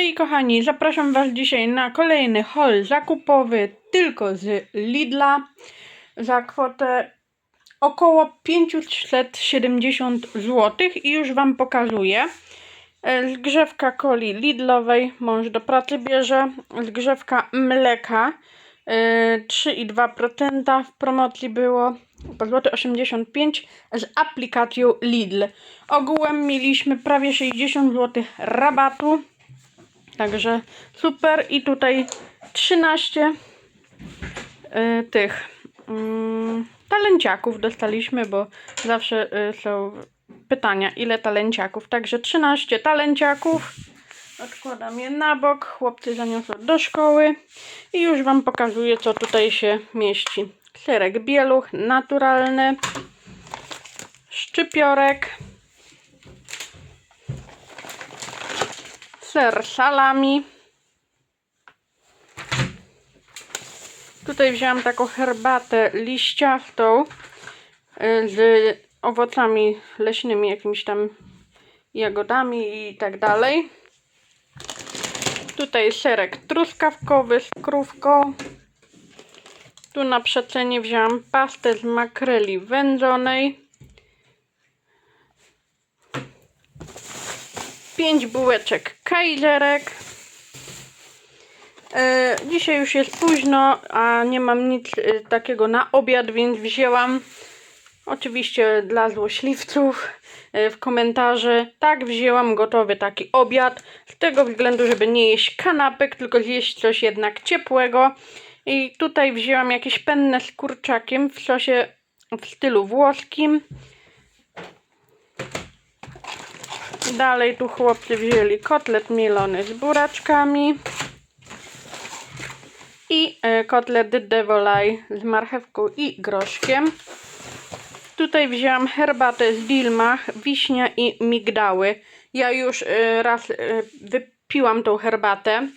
Hej kochani, zapraszam Was dzisiaj na kolejny haul zakupowy tylko z Lidla za kwotę około 570 zł i już Wam pokazuję. E, Zgrzewka coli Lidlowej mąż do pracy bierze, zgrzewka mleka e, 3,2% w promocji było po złoty 85 z aplikacją Lidl. Ogółem mieliśmy prawie 60 zł rabatu. Także super. I tutaj 13 y, tych mm, talenciaków dostaliśmy, bo zawsze y, są pytania, ile talenciaków. Także 13 talenciaków. Odkładam je na bok. Chłopcy zaniosą do szkoły. I już Wam pokazuję, co tutaj się mieści. Serek bieluch, naturalny. Szczypiorek. Ser salami. Tutaj wziąłam taką herbatę liściastą y, z owocami leśnymi, jakimiś tam jagodami i tak dalej. Tutaj serek truskawkowy z krówką. Tu na przecenie wziąłam pastę z makreli wędzonej. 5 bułeczek kajzerek. E, dzisiaj już jest późno, a nie mam nic e, takiego na obiad, więc wzięłam oczywiście dla złośliwców e, w komentarze. Tak, wzięłam gotowy taki obiad. Z tego względu, żeby nie jeść kanapek, tylko zjeść coś jednak ciepłego. I tutaj wzięłam jakieś penne z kurczakiem w sosie w stylu włoskim. Dalej tu chłopcy wzięli kotlet mielony z buraczkami i e, kotlet de volaille z marchewką i groszkiem. Tutaj wzięłam herbatę z dilmach, wiśnia i migdały. Ja już e, raz e, wypiłam tą herbatę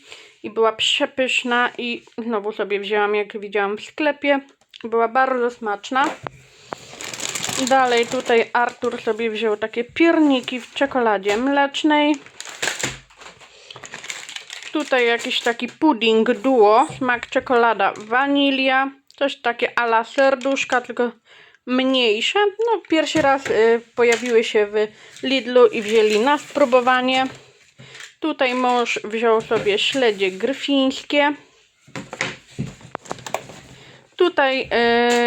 i była przepyszna i znowu sobie wzięłam jak widziałam w sklepie. Była bardzo smaczna. Dalej tutaj Artur sobie wziął takie pierniki w czekoladzie mlecznej. Tutaj jakiś taki pudding duo, smak czekolada wanilia. Coś takie ala serduszka, tylko mniejsze. No pierwszy raz y, pojawiły się w Lidlu i wzięli na spróbowanie. Tutaj mąż wziął sobie śledzie gryfińskie. Tutaj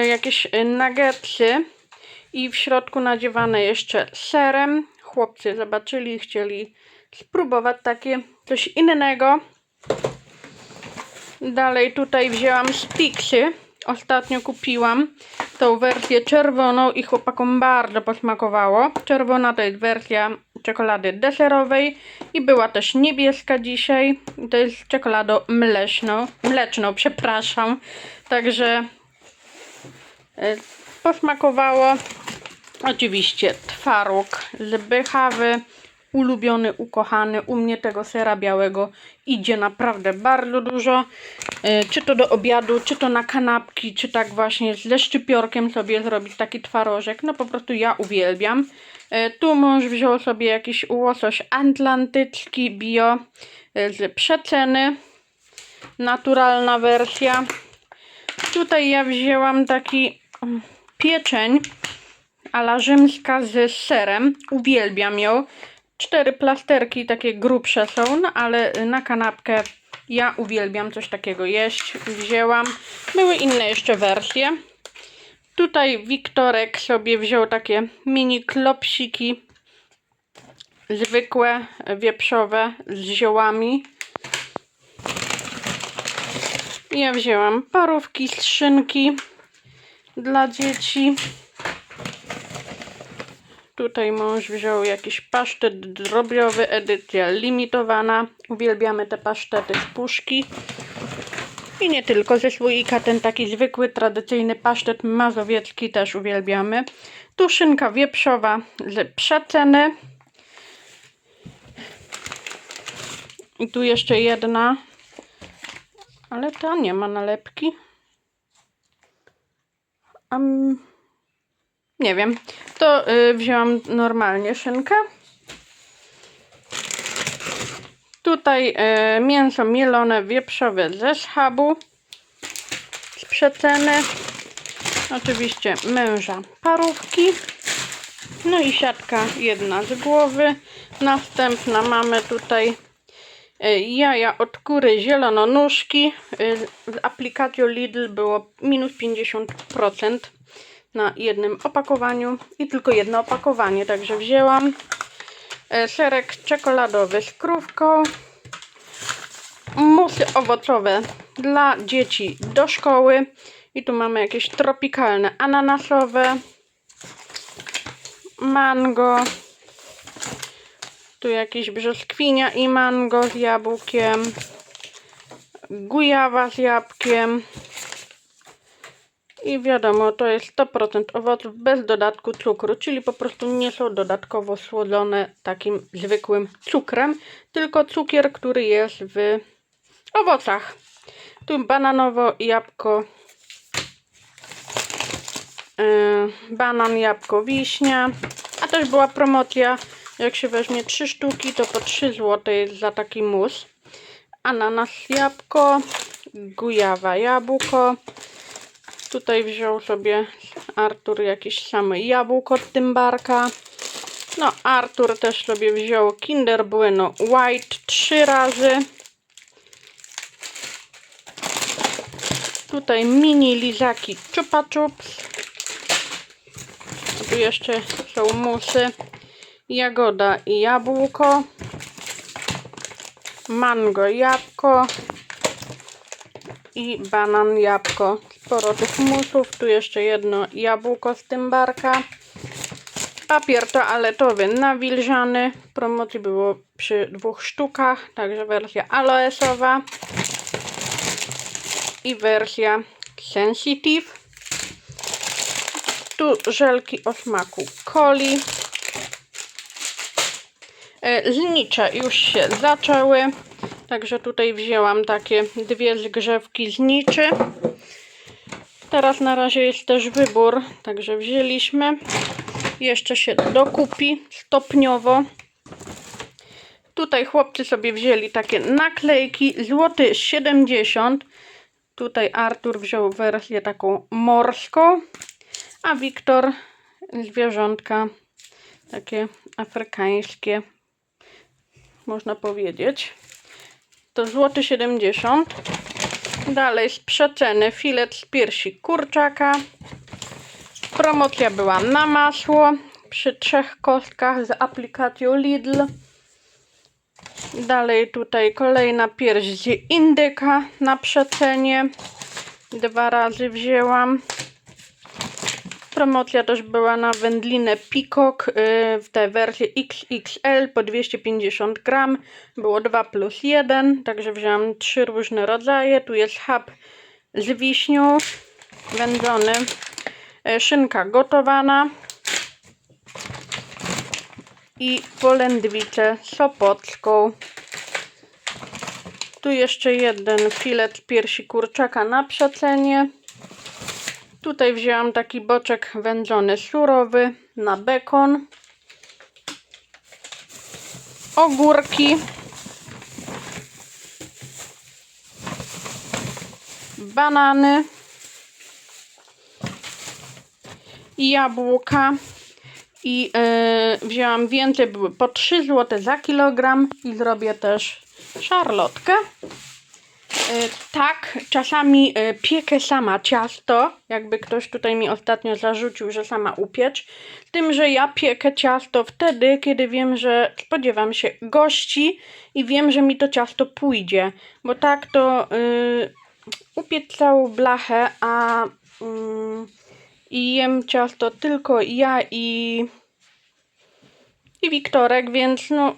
y, jakieś nuggetsy i w środku nadziewane jeszcze serem. Chłopcy zobaczyli, chcieli spróbować takie coś innego. Dalej tutaj wzięłam sticksy. Ostatnio kupiłam tą wersję czerwoną i chłopakom bardzo posmakowało. Czerwona to jest wersja czekolady deserowej i była też niebieska dzisiaj. To jest czekoladą mleczną, mleczną, przepraszam. Także e, posmakowało. Oczywiście twaróg z bychawy, ulubiony, ukochany. U mnie tego sera białego idzie naprawdę bardzo dużo. E, Czy to do obiadu, czy to na kanapki, czy tak właśnie ze szczypiorkiem sobie zrobić taki twarożek. No po prostu ja uwielbiam. E, Tu mąż wziął sobie jakiś łosoś atlantycki bio e, z przeceny. Naturalna wersja. Tutaj ja wzięłam taki mm, pieczeń ala rzymska z serem. Uwielbiam ją. Cztery plasterki takie grubsze są, no ale na kanapkę ja uwielbiam coś takiego jeść. Wzięłam. Były inne jeszcze wersje. Tutaj Wiktorek sobie wziął takie mini klopsiki zwykłe, wieprzowe z ziołami. Ja wzięłam parówki z szynki dla dzieci. Tutaj mąż wziął jakiś pasztet drobiowy, edycja limitowana. Uwielbiamy te pasztety z puszki. I nie tylko ze słoika, ten taki zwykły, tradycyjny pasztet mazowiecki też uwielbiamy. Tu szynka wieprzowa z przeceny. I tu jeszcze jedna, ale ta nie ma nalepki. Um, nie wiem. To y, wzięłam normalnie szynkę. Tu Tutaj e, mięso mielone wieprzowe ze schabu z przeceny. Oczywiście męża parówki. No i siatka jedna z głowy. Następna mamy tutaj jaja od kury zielononóżki. E, Z aplikacją Lidl było minus 50% na jednym opakowaniu i tylko jedno opakowanie, także wzięłam. E, Serek czekoladowy z krówką. Musy owocowe dla dzieci do szkoły. I tu mamy jakieś tropikalne ananasowe. Mango. Tu jakieś brzoskwinia i mango z jabłkiem. Gujawa z jabłkiem. I wiadomo, to jest 100% owoców bez dodatku cukru, czyli po prostu nie są dodatkowo słodzone takim zwykłym cukrem, tylko cukier, który jest w owocach. Tu bananowo, jabłko, yy, banan, jabłko, wiśnia. A też była promocja, jak się weźmie 3 sztuki, to po 3 zł jest za taki mus. Ananas, jabłko, gujawa, jabłko. Tutaj wziął sobie Artur jakieś same jabłko od Tymbarka. No, Artur też sobie wziął Kinder Bueno White trzy razy. Tutaj mini lizaki Chupa Chups. Tu jeszcze są musy. Jagoda i jabłko. Mango, jabłko i banan, jabłko. Sporo tych musów. Tu jeszcze jedno jabłko z tymbarka. Papier toaletowy nawilżany. W promocji było przy dwóch sztukach. Także wersja aloesowa. I wersja sensitive. Tu żelki o smaku coli. E, Znicze już się zaczęły. Także tutaj wzięłam takie dwie zgrzewki zniczy. Teraz na razie jest też wybór, także wzięliśmy. Jeszcze się dokupi stopniowo. Tutaj chłopcy sobie wzięli takie naklejki złoty 70. Tutaj Artur wziął wersję taką morską, a Wiktor zwierzątka takie afrykańskie, można powiedzieć. To złoty 70 dalej z przeceny filet z piersi kurczaka. Promocja była na masło przy trzech kostkach z aplikacją Lidl. Dalej tutaj kolejna pierś z indyka na przecenie. Dwa razy wzięłam Promocja też była na wędlinę Peacock yy, w tej wersji XXL po 250 gram. Było 2 plus 1, także wziąłam trzy różne rodzaje. Tu jest hub z wiśnią, wędzony, yy, szynka gotowana i polędwicę sopocką. Tu jeszcze jeden filet piersi kurczaka na przecenie. Tutaj wzięłam taki boczek wędzony surowy na bekon. Ogórki. Banany. Jabłka. I yy, wzięłam więcej, były po 3 zł za kilogram. I zrobię też szarlotkę. Y, Tak, czasami y, piekę sama ciasto, jakby ktoś tutaj mi ostatnio zarzucił, że sama upiecz. Z tym, że ja piekę ciasto wtedy, kiedy wiem, że spodziewam się gości i wiem, że mi to ciasto pójdzie. Bo tak to y, upiec całą blachę, a i jem ciasto tylko ja i, i Wiktorek, więc no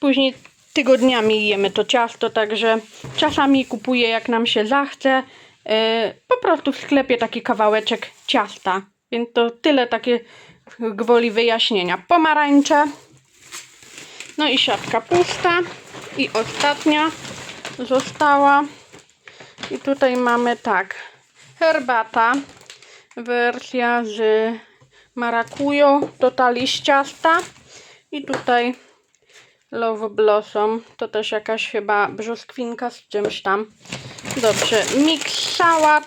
później tygodniami jemy to ciasto, także czasami kupuję jak nam się zachce. Yy, po prostu w sklepie taki kawałeczek ciasta. Więc to tyle takie gwoli wyjaśnienia. Pomarańcze. No i siatka pusta. I ostatnia została. I tutaj mamy tak. Herbata. Wersja z marakują. Totali z ciasta. I tutaj Love Blossom. To też jakaś chyba brzoskwinka z czymś tam. Dobrze, mix sałat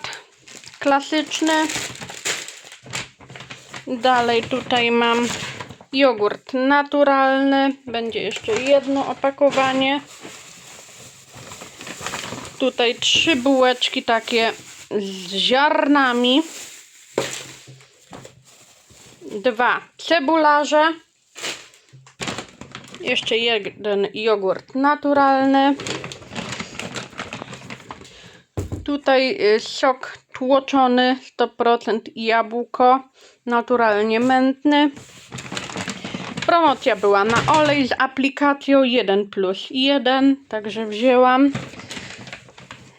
klasyczny. Dalej tutaj mam jogurt naturalny. Będzie jeszcze jedno opakowanie. Tutaj trzy bułeczki takie z ziarnami. Dwa cebularze. Jeszcze jeden jogurt naturalny. Tutaj y, sok tłoczony 100% i jabłko naturalnie mętny. Promocja była na olej z aplikacją 1 plus 1, także wzięłam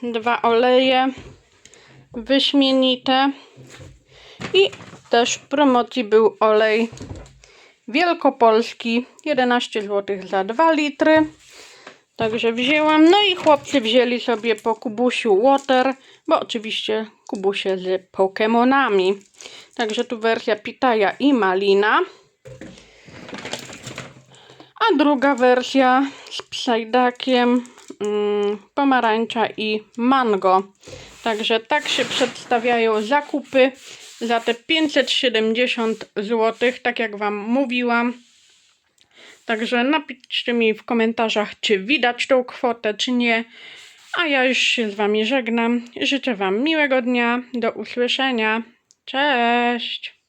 dwa oleje wyśmienite i też w promocji był olej wielkopolski 11 zł za 2 litry. Także wzięłam. No i chłopcy wzięli sobie po Kubusiu Water, bo oczywiście Kubusie z Pokemonami. Także tu wersja Pitaya i Malina. A druga wersja z Psydakiem, mm, pomarańcza i mango. Także tak się przedstawiają zakupy za te 570 zł, tak jak Wam mówiłam. Także napiszcie mi w komentarzach, czy widać tą kwotę, czy nie. A ja już się z Wami żegnam. Życzę Wam miłego dnia. Do usłyszenia. Cześć!